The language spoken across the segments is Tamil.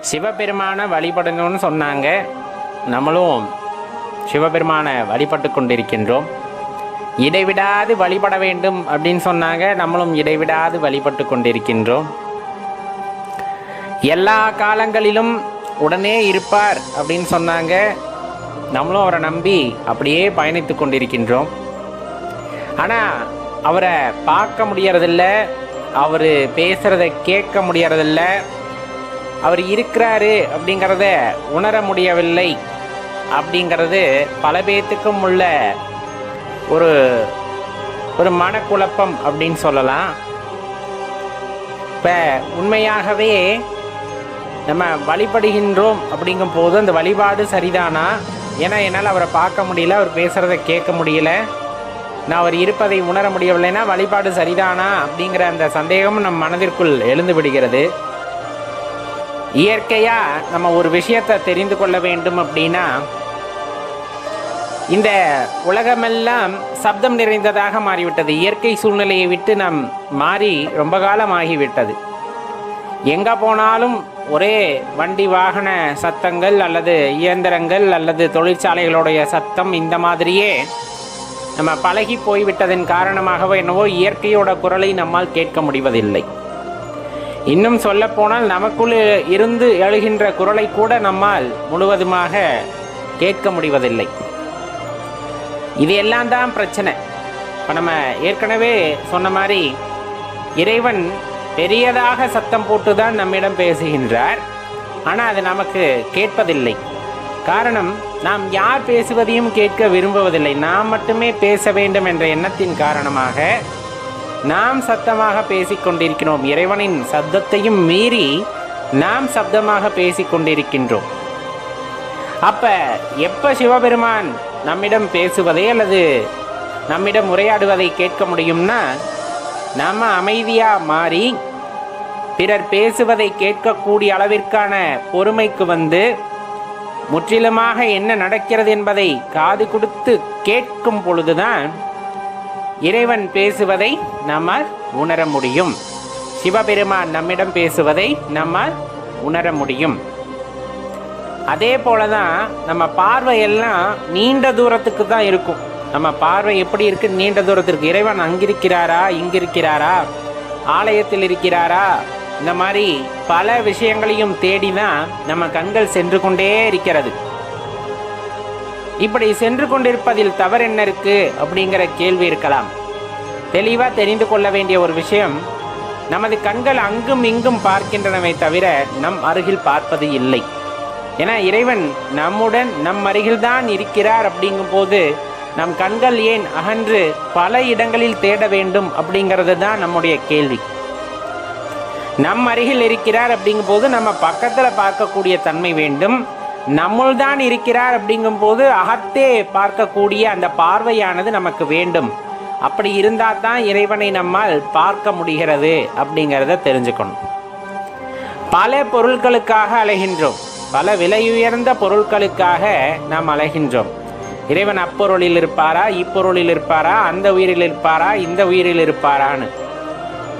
சிவபெருமானை வழிபடணும்னு சொன்னாங்க. நம்மளும் சிவபெருமானை வழிபட்டு கொண்டிருக்கின்றோம். இடைவிடாது வழிபட வேண்டும் அப்படின்னு சொன்னாங்க. நம்மளும் இடைவிடாது வழிபட்டு கொண்டிருக்கின்றோம். எல்லா காலங்களிலும் உடனே இருப்பார் அப்படின்னு சொன்னாங்க. நம்மளும் அவரை நம்பி அப்படியே பயணித்து கொண்டிருக்கின்றோம். ஆனால் அவரை பார்க்க முடியறதில்ல. அவர் பேசுகிறத கேட்க முடியறதில்லை. அவர் இருக்கிறாரு அப்படிங்கிறத உணர முடியவில்லை அப்படிங்கிறது பல பேர்த்துக்கும் உள்ள ஒரு ஒரு மனக்குழப்பம் அப்படின்னு சொல்லலாம். இப்போ உண்மையாகவே நம்ம வழிபடுகின்றோம் அப்படிங்கும் போது அந்த வழிபாடு சரிதானா? ஏன்னா என்னால் அவரை பார்க்க முடியல அவர் பேசுகிறத கேட்க முடியல. நான் அவர் இருப்பதை உணர முடியவில்லைன்னா வழிபாடு சரிதானா அப்படிங்கிற அந்த சந்தேகமும் நம் மனதிற்குள் எழுந்து விடுகிறது. இயற்கையா நம்ம ஒரு விஷயத்தை தெரிந்து கொள்ள வேண்டும் அப்படின்னா இந்த உலகமெல்லாம் சப்தம் நிறைந்ததாக மாறிவிட்டது. இயற்கை சூழ்நிலையை விட்டு நாம் மாறி ரொம்ப காலம் ஆகிவிட்டது எங்கே போனாலும் ஒரே வண்டி வாகன சத்தங்கள் அல்லது இயந்திரங்கள் அல்லது தொழிற்சாலைகளுடைய சத்தம் இந்த மாதிரியே நம்ம பழகி போய்விட்டதன் காரணமாகவோ என்னவோ இயற்கையோட குரலை நம்மால் கேட்க முடிவதில்லை. இன்னும் சொல்லப்போனால் நமக்குள் இருந்து எழுகின்ற குரலை கூட நம்மால் முழுவதுமாக கேட்க முடிவதில்லை. இது எல்லாம் தான் பிரச்சனை. இப்போ நம்ம ஏற்கனவே சொன்ன மாதிரி இறைவன் பெரியதாக சத்தம் போட்டு தான் நம்மிடம் பேசுகின்றார். ஆனால் அது நமக்கு கேட்பதில்லை. காரணம் நாம் யார் பேசுவதையும் கேட்க விரும்புவதில்லை. நாம் மட்டுமே பேச வேண்டும் என்ற எண்ணத்தின் காரணமாக நாம் சத்தமாக பேசிக் கொண்டிருக்கிறோம் இறைவனின் சப்தத்தையும் மீறி நாம் சப்தமாக பேசிக் கொண்டிருக்கின்றோம் அப்ப எப்ப சிவபெருமான் நம்மிடம் பேசுவதை அல்லது நம்மிடம் உரையாடுவதை கேட்க முடியும்னா நம்ம அமைதியா மாறி பிறர் பேசுவதை கேட்கக்கூடிய அளவிற்கான பொறுமைக்கு வந்து முற்றிலுமாக என்ன நடக்கிறது என்பதை காது கொடுத்து கேட்கும் பொழுதுதான் இறைவன் பேசுவதை நம்மால் உணர முடியும். சிவபெருமான் நம்மிடம் பேசுவதை நம்மால் உணர முடியும். அதே போல தான் நம்ம பார்வையெல்லாம் நீண்ட தூரத்துக்கு தான் இருக்கும். நம்ம பார்வை எப்படி இருக்கு? நீண்ட தூரத்திற்கு. இறைவன் அங்கிருக்கிறாரா? இங்கிருக்கிறாரா? ஆலயத்தில் இருக்கிறாரா? இந்த மாதிரி பல விஷயங்களையும் தேடி தான் நம்ம கண்கள் சென்று கொண்டே இருக்கிறது. இப்படி சென்று கொண்டிருப்பதில் தவறு என்ன இருக்கு அப்படிங்கிற கேள்வி இருக்கலாம். தெளிவாக தெரிந்து கொள்ள வேண்டிய ஒரு விஷயம் நமது கண்கள் அங்கும் இங்கும் பார்க்கின்றனவை தவிர நம் அருகில் பார்ப்பது இல்லை. ஏன்னா இறைவன் நம்முடன் நம் அருகில்தான் இருக்கிறார் அப்படிங்கும் போது நம் கண்கள் ஏன் அகன்று பல இடங்களில் தேட வேண்டும் அப்படிங்கிறது தான் நம்முடைய கேள்வி. நம் அருகில் இருக்கிறார் அப்படிங்கும் போது நம்ம பக்கத்தில் பார்க்கக்கூடிய தன்மை வேண்டும். நம்முள் தான் இருக்கிறார் அப்படிங்கும் போது அகத்தே பார்க்கக்கூடிய அந்த பார்வையானது நமக்கு வேண்டும். அப்படி இருந்தால் தான் இறைவனை நம்மால் பார்க்க முடிகிறது அப்படிங்கிறத தெரிஞ்சுக்கணும். பல பொருட்களுக்காக அலைகின்றோம். பல விலையுயர்ந்த பொருட்களுக்காக நாம் அலைகின்றோம். இறைவன் அப்பொருளில் இருப்பாரா? இப்பொருளில் இருப்பாரா? அந்த உயிரில் இருப்பாரா? இந்த உயிரில் இருப்பாரான்னு.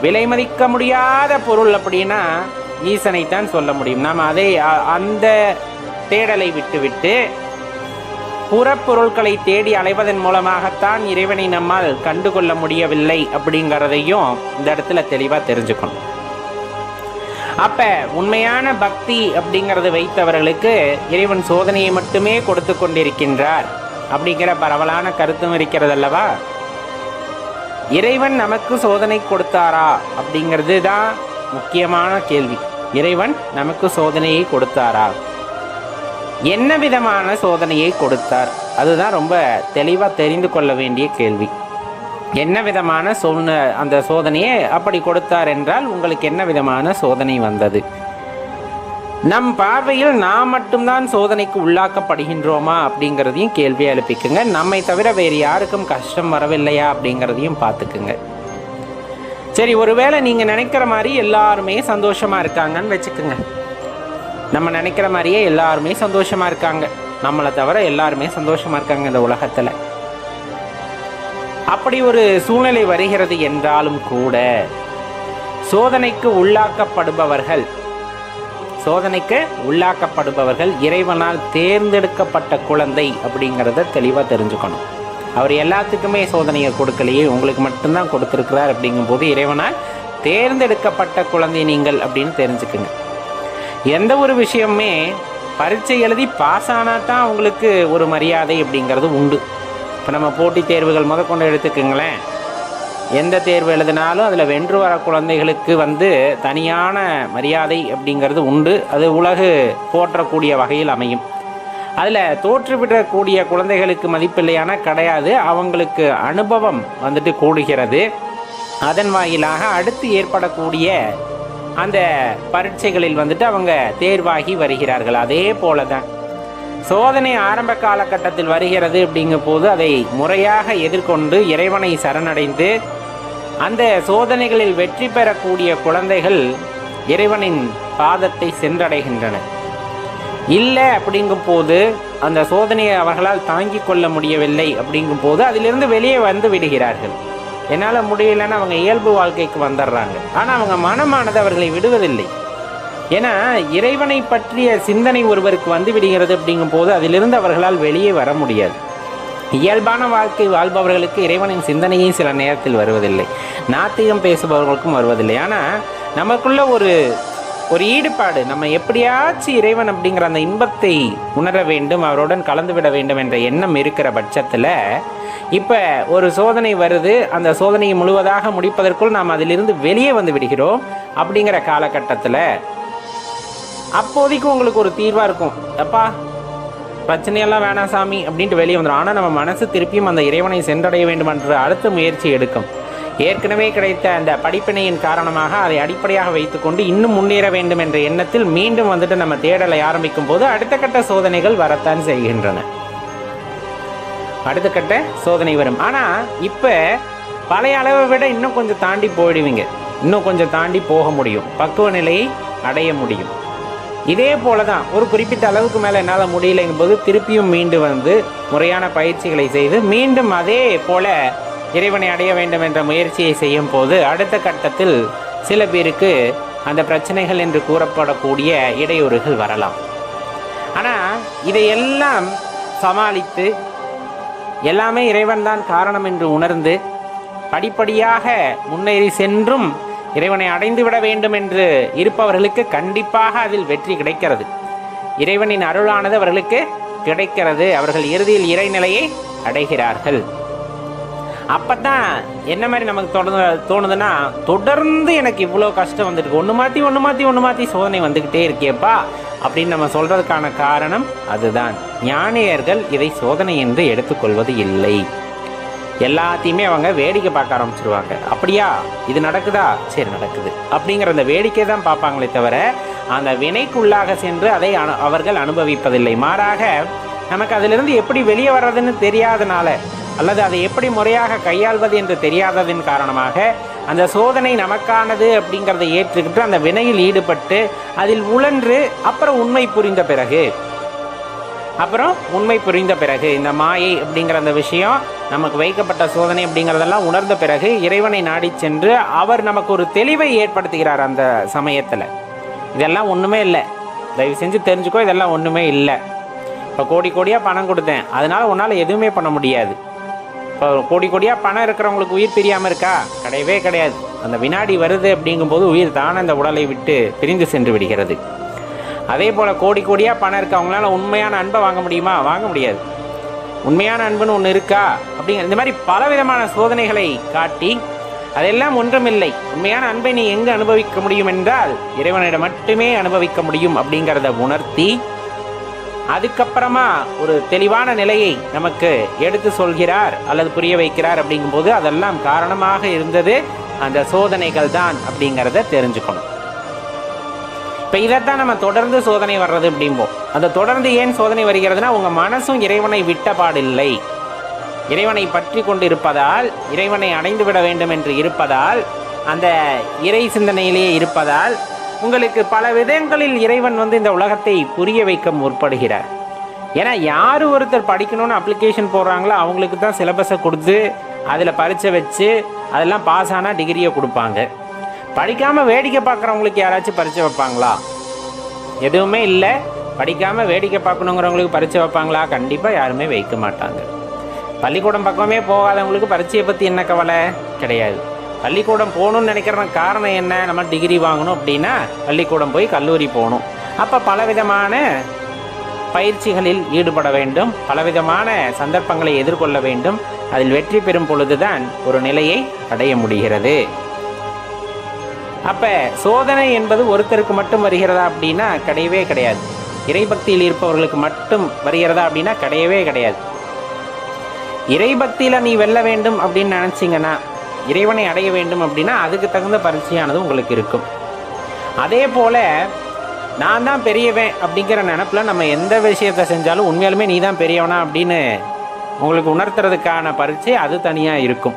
விலை மதிக்க முடியாத பொருள் அப்படின்னா ஈசனைத்தான் சொல்ல முடியும். நாம் அதை அ- அந்த தேடலை விட்டுவிட்டு புறப்பொருட்களை தேடி அலைவதன் மூலமாகத்தான் இறைவனை நம்மால் கண்டுகொள்ள முடியவில்லை அப்படிங்கிறதையும் இந்த இடத்துல தெளிவாக தெரிஞ்சுக்கணும். அப்ப உண்மையான பக்தி அப்படிங்கிறது வைத்தவர்களுக்கு இறைவன் சோதனையை மட்டுமே கொடுத்து கொண்டிருக்கின்றார் அப்படிங்கிற பரவலான கருத்தும் இருக்கிறது அல்லவா? இறைவன் நமக்கு சோதனை கொடுத்தாரா அப்படிங்கிறது தான் முக்கியமான கேள்வி. இறைவன் நமக்கு சோதனையை கொடுத்தாரா? என்ன விதமான சோதனையை கொடுத்தார்? அதுதான் ரொம்ப தெளிவாக தெரிந்து கொள்ள வேண்டிய கேள்வி. என்ன விதமான சோன அந்த சோதனையை அப்படி கொடுத்தார் என்றால் உங்களுக்கு என்ன விதமான சோதனை வந்தது? நம் பார்வையில் நாம் மட்டும்தான் சோதனைக்கு உள்ளாக்கப்படுகின்றோமா அப்படிங்கிறதையும் கேள்வியை எழுப்பிக்குங்க. நம்மை தவிர வேறு யாருக்கும் கஷ்டம் வரவில்லையா அப்படிங்கிறதையும் பார்த்துக்குங்க. சரி ஒருவேளை நீங்கள் நினைக்கிற மாதிரி எல்லாருமே சந்தோஷமாக இருக்காங்கன்னு வச்சுக்கோங்க. நம்ம நினைக்கிற மாதிரியே எல்லாருமே சந்தோஷமா இருக்காங்க. நம்மளை தவிர எல்லாருமே சந்தோஷமா இருக்காங்க இந்த உலகத்தில். அப்படி ஒரு சூழ்நிலை வருகிறது என்றாலும் கூட சோதனைக்கு உள்ளாக்கப்படுபவர்கள் சோதனைக்கு உள்ளாக்கப்படுபவர்கள் இறைவனால் தேர்ந்தெடுக்கப்பட்ட குழந்தை அப்படிங்கிறத தெளிவாக தெரிஞ்சுக்கணும். அவர் எல்லாத்துக்குமே சோதனையை கொடுக்கலையே உங்களுக்கு மட்டும்தான் கொடுத்துருக்கிறார் அப்படிங்கும்போது இறைவனால் தேர்ந்தெடுக்கப்பட்ட குழந்தை நீங்கள் அப்படின்னு தெரிஞ்சுக்குங்க. எந்த ஒரு விஷயமுமே பரீட்சை எழுதி பாஸ் ஆனால் தான் அவங்களுக்கு ஒரு மரியாதை அப்படிங்கிறது உண்டு. இப்போ நம்ம போட்டித் தேர்வுகள் முதற்கொண்டு எடுத்துக்கோங்களேன். எந்த தேர்வு எழுதினாலும் அதில் வென்று வர குழந்தைகளுக்கு வந்து தனியான மரியாதை அப்படிங்கிறது உண்டு. அது உலகு போற்றக்கூடிய வகையில் அமையும். அதில் தோற்றுவிடக்கூடிய குழந்தைகளுக்கு மதிப்பில்லையான கிடையாது. அவங்களுக்கு அனுபவம் வந்துட்டு கூடுகிறது. அதன் வாயிலாக அடுத்து ஏற்படக்கூடிய அந்த பரீட்சைகளில் வந்துட்டு அவங்க தேர்வாகி வருகிறார்கள். அதே போல தான் சோதனை ஆரம்ப காலகட்டத்தில் வருகிறது அப்படிங்கும் போது அதை முறையாக எதிர்கொண்டு இறைவனை சரணடைந்து அந்த சோதனைகளில் வெற்றி பெறக்கூடிய குழந்தைகள் இறைவனின் பாதத்தை சென்றடைகின்றன. இல்லை அப்படிங்கும் போது அந்த சோதனையை அவர்களால் தாங்கிக் கொள்ள முடியவில்லை அப்படிங்கும் போது அதிலிருந்து வெளியே வந்து விடுகிறார்கள். என்னால் முடியலன்னு அவங்க இயல்பு வாழ்க்கைக்கு வந்துடுறாங்க. ஆனால் அவங்க மனமானது அவர்களை விடுவதில்லை. ஏன்னா இறைவனை பற்றிய சிந்தனை ஒருவருக்கு வந்து விடுகிறது அப்படிங்கும் போது அதிலிருந்து அவர்களால் வெளியே வர முடியாது. இயல்பான வாழ்க்கை வாழ்பவர்களுக்கு இறைவனின் சிந்தனையும் சில நேரத்தில் வருவதில்லை. நாத்திகம் பேசுபவர்களுக்கும் வருவதில்லை. ஆனால் நமக்குள்ள ஒரு ஒரு ஈடுபாடு நம்ம எப்படியாச்சும் இறைவன் அப்படிங்கிற அந்த இன்பத்தை உணர வேண்டும் அவருடன் கலந்து விட வேண்டும் என்ற எண்ணம் இருக்கிற பட்சத்தில் இப்போ ஒரு சோதனை வருது. அந்த சோதனையை முழுவதாக முடிப்பதற்குள் நாம் அதிலிருந்து வெளியே வந்து விடுகிறோம். அப்படிங்கிற காலகட்டத்தில் அப்போதைக்கு உங்களுக்கு ஒரு தீர்வாக இருக்கும். அப்பா பிரச்சனையெல்லாம் வேணாம் சாமி அப்படின்ட்டு வெளியே வந்துடும் ஆனால் நம்ம மனசு திருப்பியும் அந்த இறைவனை சென்றடைய வேண்டுமென்ற அடுத்த முயற்சி எடுக்கும். ஏற்கனவே கிடைத்த அந்த படிப்பினையின் காரணமாக அதை அடிப்படையாக வைத்துக்கொண்டு இன்னும் முன்னேற வேண்டும் என்ற எண்ணத்தில் மீண்டும் வந்துட்டு நம்ம தேடலை ஆரம்பிக்கும் போது அடுத்த கட்ட சோதனைகள் வரத்தான் செய்கின்றன. அடுத்த கட்ட சோதனை வரும். ஆனால் இப்போ பழைய அளவை விட இன்னும் கொஞ்சம் தாண்டி போயிடுவீங்க. இன்னும் கொஞ்சம் தாண்டி போக முடியும். பக்குவ நிலையை அடைய முடியும். இதே போல தான் ஒரு குறிப்பிட்ட அளவுக்கு மேலே என்னால் முடியலைங்கும் போது திருப்பியும் மீண்டு வந்து முறையான பயிற்சிகளை செய்து மீண்டும் அதே போல இறைவனை அடைய வேண்டும் என்ற முயற்சியை செய்யும் போது அடுத்த கட்டத்தில் சில பேருக்கு அந்த பிரச்சனைகள் என்று கூறப்படக்கூடிய இடையூறுகள் வரலாம். ஆனால் இதையெல்லாம் சமாளித்து எல்லாமே இறைவன் தான் காரணம் என்று உணர்ந்து படிப்படியாக முன்னேறி சென்றும் இறைவனை அடைந்து விட வேண்டும் என்று இருப்பவர்களுக்கு கண்டிப்பாக அதில் வெற்றி கிடைக்கிறது. இறைவனின் அருளானது அவர்களுக்கு கிடைக்கிறது. அவர்கள் இறுதியில் இறைநிலையை அடைகிறார்கள். அப்பதான் என்ன மாதிரி நமக்கு தொடர்ந்து தோணுதுன்னா தொடர்ந்து எனக்கு இவ்வளோ கஷ்டம் வந்துருக்கு. ஒன்று மாற்றி ஒன்று மாற்றி ஒன்று மாற்றி சோதனை வந்துக்கிட்டே இருக்கேப்பா. அப்படின்னு நம்ம சொல்றதுக்கான காரணம் அதுதான். ஞானியர்கள் இதை சோதனை என்று எடுத்துக்கொள்வது இல்லை. எல்லாத்தையுமே அவங்க வேடிக்கை பார்க்க ஆரம்பிச்சிருவாங்க. அப்படியா? இது நடக்குதா? சரி நடக்குது. அப்படிங்கிற அந்த வேடிக்கை தான் பார்ப்பாங்களே தவிர அந்த வினைக்குள்ளாக சென்று அதை அனு- அவர்கள் அனுபவிப்பதில்லை. மாறாக நமக்கு அதிலிருந்து எப்படி வெளியே வர்றதுன்னு தெரியாதனால அல்லது அதை எப்படி முறையாக கையாள்வது என்று தெரியாததின் காரணமாக அந்த சோதனை நமக்கானது அப்படிங்கிறத ஏற்றுக்கிட்டு அந்த வினையில் ஈடுபட்டு அதில் உழன்று அப்புறம் உண்மை புரிந்த பிறகு அப்புறம் உண்மை புரிந்த பிறகு இந்த மாயை அப்படிங்கிற அந்த விஷயம் நமக்கு வைக்கப்பட்ட சோதனை அப்படிங்கிறதெல்லாம் உணர்ந்த பிறகு இறைவனை நாடி சென்று அவர் நமக்கு ஒரு தெளிவை ஏற்படுத்துகிறார் அந்த சமயத்தில். இதெல்லாம் ஒன்றுமே இல்லை. தயவு செஞ்சு தெரிஞ்சுக்கோ இதெல்லாம் ஒன்றுமே இல்லை. இப்போ கோடி கோடியாக பணம் கொடுத்தேன். அதனால உன்னால் எதுவுமே பண்ண முடியாது. இப்போ கோடி கோடியாக பணம் இருக்கிறவங்களுக்கு உயிர் பிரியாமல் இருக்கா? கிடையவே கிடையாது. அந்த வினாடி வருது அப்படிங்கும்போது உயிர் தானே அந்த உடலை விட்டு பிரிந்து சென்று விடுகிறது. அதே போல் கோடி கோடியாக பணம் இருக்கு? அவங்களால உண்மையான அன்பை வாங்க முடியுமா? வாங்க முடியாது. உண்மையான அன்புன்னு ஒன்று இருக்கா? அப்படிங்கிற இந்த மாதிரி பலவிதமான சோதனைகளை காட்டி அதெல்லாம் ஒன்றுமில்லை. உண்மையான அன்பை நீ எங்கு அனுபவிக்க முடியும் என்றால் இறைவனிடம் மட்டுமே அனுபவிக்க முடியும் அப்படிங்கிறத உணர்த்தி அதுக்கப்புறமா ஒரு தெளிவான நிலையை நமக்கு எடுத்து சொல்கிறார் அல்லது புரிய வைக்கிறார் அப்படிங்கும்போது அதெல்லாம் காரணமாக இருந்தது அந்த சோதனைகள் தான் அப்படிங்கிறத தெரிஞ்சுக்கணும். இப்போ இதைத்தான் நம்ம தொடர்ந்து சோதனை வர்றது அப்படிம்போம். அந்த தொடர்ந்து ஏன் சோதனை வருகிறதுனா உங்க மனசும் இறைவனை விட்ட பாடில்லை. இறைவனை பற்றி கொண்டு இருப்பதால் இறைவனை அடைந்து விட வேண்டும் என்று இருப்பதால் அந்த இறை சிந்தனையிலேயே இருப்பதால் உங்களுக்கு பல விதங்களில் இறைவன் வந்து இந்த உலகத்தை புரிய வைக்க முற்படுகிறார். ஏன்னா யார் ஒருத்தர் படிக்கணும்னு அப்ளிகேஷன் போடுறாங்களோ அவங்களுக்கு தான் சிலபஸை கொடுத்து அதில் பரீட்சை வச்சு அதெல்லாம் பாஸ் ஆனால் டிகிரியை கொடுப்பாங்க. படிக்காமல் வேடிக்கை பார்க்குறவங்களுக்கு யாராச்சும் பரீட்சை வைப்பாங்களா? எதுவுமே இல்லை. படிக்காமல் வேடிக்கை பார்க்கணுங்கிறவங்களுக்கு பரீட்சை வைப்பாங்களா? கண்டிப்பாக யாருமே வைக்க மாட்டாங்க. பள்ளிக்கூடம் பக்கமே போகாதவங்களுக்கு பரீட்சையை பற்றி என்ன கவலை? கிடையாது. பள்ளிக்கூடம் போகணும்னு நினைக்கிற காரணம் என்ன? நம்ம டிகிரி வாங்கணும் அப்படின்னா பள்ளிக்கூடம் போய் கல்லூரி போகணும். அப்போ பலவிதமான பயிற்சிகளில் ஈடுபட வேண்டும். பலவிதமான சந்தர்ப்பங்களை எதிர்கொள்ள வேண்டும். அதில் வெற்றி பெறும் பொழுதுதான் ஒரு நிலையை அடைய முடிகிறது. அப்ப சோதனை என்பது ஒருத்தருக்கு மட்டும் வருகிறதா அப்படின்னா கிடையவே கிடையாது. இறைபக்தியில் இருப்பவர்களுக்கு மட்டும் வருகிறதா அப்படின்னா கிடையவே கிடையாது. இறைபக்தியில நீ வெல்ல வேண்டும் அப்படின்னு நினச்சிங்கன்னா இறைவனை அடைய வேண்டும் அப்படின்னா அதுக்கு தகுந்த பரீட்சையானது உங்களுக்கு இருக்கும். அதே போல நான் தான் பெரியவன் அப்படிங்கிற நினப்பில் நம்ம எந்த விஷயத்தை செஞ்சாலும் உண்மையாலுமே நீ தான் பெரியவனா அப்படின்னு உங்களுக்கு உணர்த்துறதுக்கான பரீட்சை அது தனியாக இருக்கும்.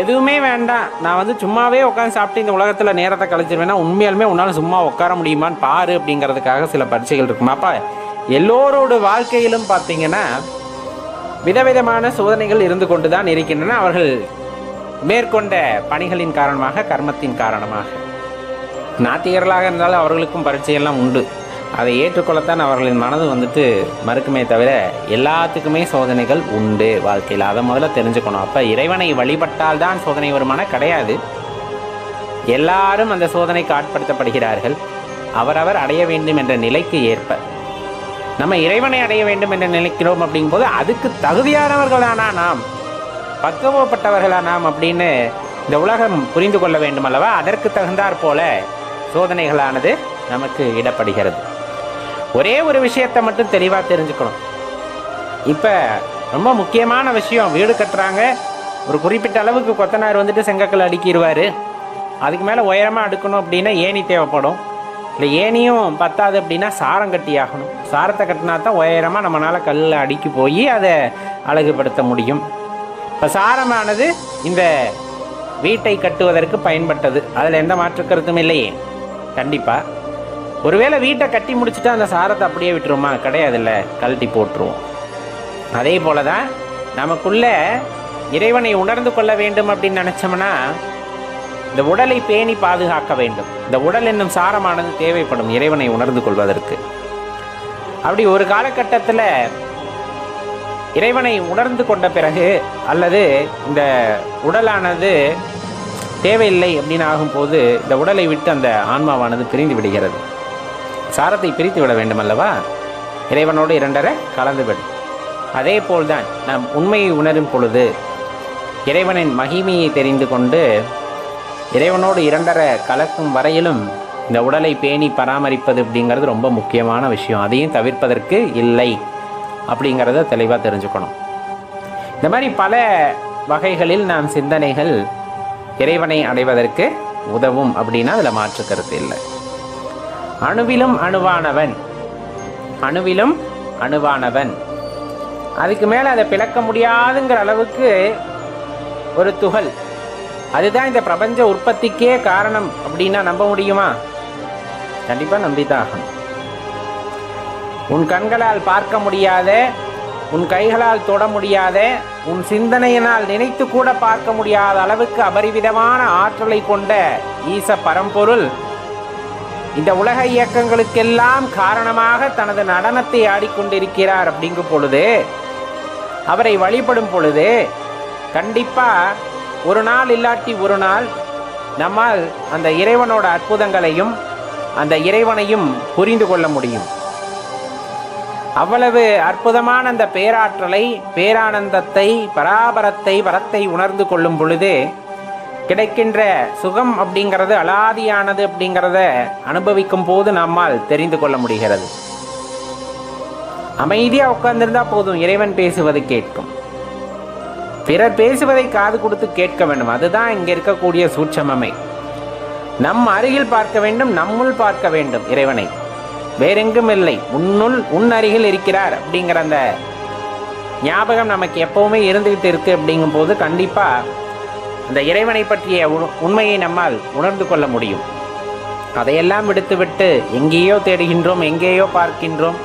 எதுவுமே வேண்டாம். நான் வந்து சும்மாவே உட்காந்து சாப்பிட்டு இந்த உலகத்தில் நேரத்தை கழிச்சிருவேன்னா உண்மையாலுமே உன்னால் சும்மா உட்கார முடியுமான்னு பாரு அப்படிங்கிறதுக்காக சில பரீட்சைகள் இருக்குமா. அப்போ எல்லோரோட வாழ்க்கையிலும் பார்த்தீங்கன்னா விதவிதமான சோதனைகள் இருந்து கொண்டு தான் இருக்கின்றன. அவர்கள் மேற்கொண்ட பணிகளின் காரணமாக கர்மத்தின் காரணமாக. நாத்திகர்களாக இருந்தாலும் அவர்களுக்கும் பரீட்சையெல்லாம் உண்டு. அதை ஏற்றுக்கொள்ளத்தான் அவர்களின் மனது வந்துட்டு மறுக்குமே தவிர எல்லாத்துக்குமே சோதனைகள் உண்டு வாழ்க்கையில். அதை முதல்ல தெரிஞ்சுக்கணும். அப்போ இறைவனை வழிபட்டால் தான் சோதனை வருமான கிடையாது. எல்லாரும் அந்த சோதனைக்கு ஆட்படுத்தப்படுகிறார்கள். அவரவர் அடைய வேண்டும் என்ற நிலைக்கு ஏற்ப. நம்ம இறைவனை அடைய வேண்டும் என்று நினைக்கிறோம் அப்படிங்கும்போது அதுக்கு தகுதியானவர்களானா நாம்? பக்குவப்பட்டவர்களா நாம் அப்படின்னு இந்த உலகம் புரிந்து கொள்ள வேண்டும் அல்லவா? அதற்கு தகுந்தாற் போல சோதனைகளானது நமக்கு இடப்படுகிறது. ஒரே ஒரு விஷயத்தை மட்டும் தெளிவாக தெரிஞ்சுக்கணும். இப்போ ரொம்ப முக்கியமான விஷயம் வீடு கட்டுறாங்க. ஒரு குறிப்பிட்ட அளவுக்கு கொத்தனார் வந்துட்டு செங்கக்கல் அடுக்கிடுவார். அதுக்கு மேலே உயரமாக அடுக்கணும் அப்படின்னா ஏணி தேவைப்படும். இல்லை ஏனியும் பத்தாது அப்படின்னா சாரம் கட்டி ஆகணும். சாரத்தை கட்டினா தான் உயரமாக நம்மளால் கல்லில் அடுக்கி போய் அதை அழகுபடுத்த முடியும். இப்போ சாரமானது இந்த வீட்டை கட்டுவதற்கு பயன்பட்டது. அதில் எந்த மாற்று கருத்தும் இல்லையே. கண்டிப்பாக ஒருவேளை வீட்டை கட்டி முடிச்சுட்டா அந்த சாரத்தை அப்படியே விட்டுருமா கிடையாதுல்ல. கழட்டி போட்டுருவோம். அதே போல தான் நமக்குள்ள இறைவனை உணர்ந்து கொள்ள வேண்டும் அப்படின்னு நினச்சோம்னா இந்த உடலை பேணி பாதுகாக்க வேண்டும். இந்த உடல் என்னும் சாரமானது தேவைப்படும் இறைவனை உணர்ந்து கொள்வதற்கு. அப்படி ஒரு காலகட்டத்தில் இறைவனை உணர்ந்து கொண்ட பிறகு அல்லது இந்த உடலானது தேவையில்லை அப்படின்னு ஆகும்போது இந்த உடலை விட்டு அந்த ஆன்மாவானது பிரிந்து விடுகிறது. சாரத்தை பிரித்து விட வேண்டும் அல்லவா? இறைவனோடு இரண்டரை கலந்து விடும் அதே போல்தான் நாம் உண்மையை உணரும் பொழுது இறைவனின் மகிமையை தெரிந்து கொண்டு இறைவனோடு இரண்டரை கலக்கும் வரையிலும் இந்த உடலை பேணி பராமரிப்பது அப்படிங்கிறது ரொம்ப முக்கியமான விஷயம். அதையும் தவிர்ப்பதற்கு இல்லை. அப்படிங்கிறத தெளிவாக தெரிஞ்சுக்கணும். இந்த மாதிரி பல வகைகளில் நாம் சிந்தனைகள் இறைவனை அடைவதற்கு உதவும் அப்படின்னா அதில் மாற்று கருத்து இல்லை. அணுவிலும் அணுவானவன். அணுவிலும் அணுவானவன். அதுக்கு மேலே அதை பிளக்க முடியாதுங்கிற அளவுக்கு ஒரு துகள். அதுதான் இந்த பிரபஞ்ச உற்பத்திக்கே காரணம் அப்படின்னா நம்ப முடியுமா? கண்டிப்பாக நம்பித்தான் ஆகணும். உன் கண்களால் பார்க்க முடியாத உன் கைகளால் தொட முடியாத உன் சிந்தனையினால் நினைத்து கூட பார்க்க முடியாத அளவுக்கு அபரிவிதமான ஆற்றலை கொண்ட ஈச பரம்பொருள். இந்த உலக இயக்கங்களுக்கெல்லாம் காரணமாக தனது நடனத்தை ஆடிக்கொண்டிருக்கிறார் அப்படிங்கும் பொழுது அவரை வழிபடும் பொழுது கண்டிப்பாக ஒரு நாள் இல்லாட்டி ஒரு நாள் நம்மால் அந்த இறைவனோட அற்புதங்களையும் அந்த இறைவனையும் புரிந்து கொள்ள முடியும். அவ்வளவு அற்புதமான அந்த பேராற்றலை பேரானந்தத்தை பராபரத்தை வரத்தை உணர்ந்து கொள்ளும் பொழுது கிடைக்கின்ற சுகம் அப்படிங்கிறது அலாதியானது அப்படிங்கிறத அனுபவிக்கும் போது நம்மால் தெரிந்து கொள்ள முடிகிறது. அமைதியாக உட்கார்ந்திருந்தா போதும் இறைவன் பேசுவது கேட்கும். பிறர் பேசுவதை காது கொடுத்து கேட்க வேண்டும். அதுதான் இங்கே இருக்கக்கூடிய சூட்சமமை. நம் அருகில் பார்க்க வேண்டும் நம்முள் பார்க்க வேண்டும் இறைவனை. வேறெங்கும் இல்லை உன்னுள் உன் அருகில் இருக்கிறார் அப்படிங்கிற அந்த ஞாபகம் நமக்கு எப்பவுமே இருந்துகிட்டு இருக்கு அப்படிங்கும் போது கண்டிப்பாக அந்த இறைவனை பற்றிய உண்மையை நம்மால் உணர்ந்து கொள்ள முடியும். அதையெல்லாம் விடுத்துவிட்டு எங்கேயோ தேடுகின்றோம் எங்கேயோ பார்க்கின்றோம்.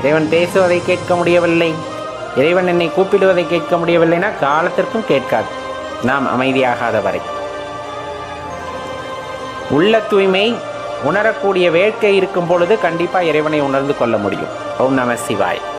இறைவன் பேசுவதை கேட்க முடியவில்லை. இறைவன் என்னை கூப்பிடுவதை கேட்க முடியவில்லைனா காலத்திற்கும் கேட்காது. நாம் அமைதியாகாத வரை. உள்ள தூய்மை உணரக்கூடிய வேட்கை இருக்கும் பொழுது கண்டிப்பாக இறைவனை உணர்ந்து கொள்ள முடியும். ஓம் நம சிவாய்.